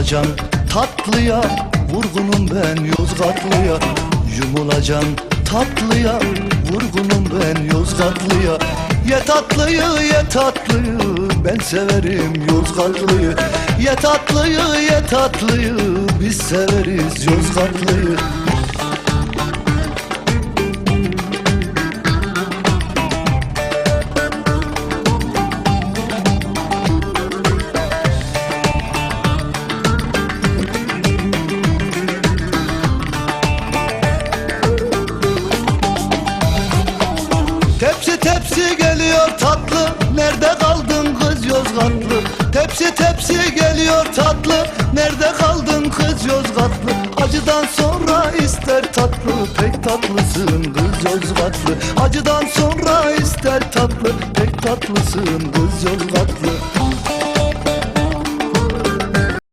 Yumulacağım tatlıya Vurgunum ben Yozgatlıya. Yumulacağım tatlıya Vurgunum ben Yozgatlıya. Ye tatlıyı ye tatlıyı Ben severim Yozgatlıyı. Ye tatlıyı ye tatlıyı Biz severiz Yozgatlıyı Tepsi tepsi geliyor tatlı. Nerede kaldın kız Yozgatlı? Tepsi tepsi geliyor tatlı. Nerede kaldın kız Yozgatlı? Acıdan sonra ister tatlı Pek tatlısın kız Yozgatlı. Acıdan sonra ister tatlı Pek tatlısın kız Yozgatlı